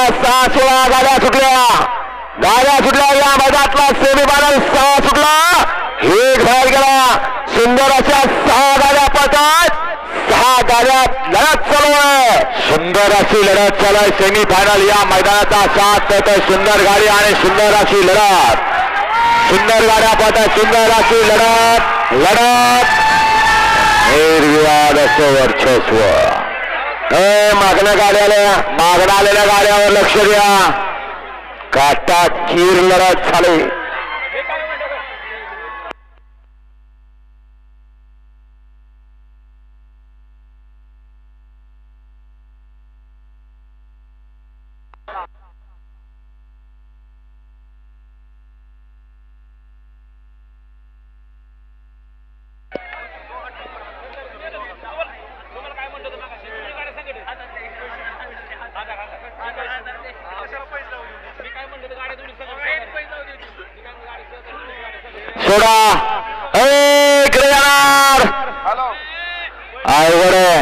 मैदानाच्या सहा सोळा गाड्या सुटल्या. गाड्या सुटल्या या मैदानातला सेमी फायनल सहा सुटला. एक बाहेर गेला. सुंदर अशा सहा गाड्या पडतात सहा गाड्या लढत चालू आहे. सुंदर अशी लढत चालू आहे. सेमी फायनल या मैदानाचा साथ देत आहे सुंदर गाडी आणि सुंदर अशी लढत. सुंदर गाड्या पळतात सुंदर अशी लढत लढत. निर्विवाद असं वर्चस्व. ए मागण्या गाड्याला मागण्या आलेल्या गाड्यावर लक्ष द्या. काटा खीर लढत झाली. सोडा ए इकडे जाणार. अवघड आहे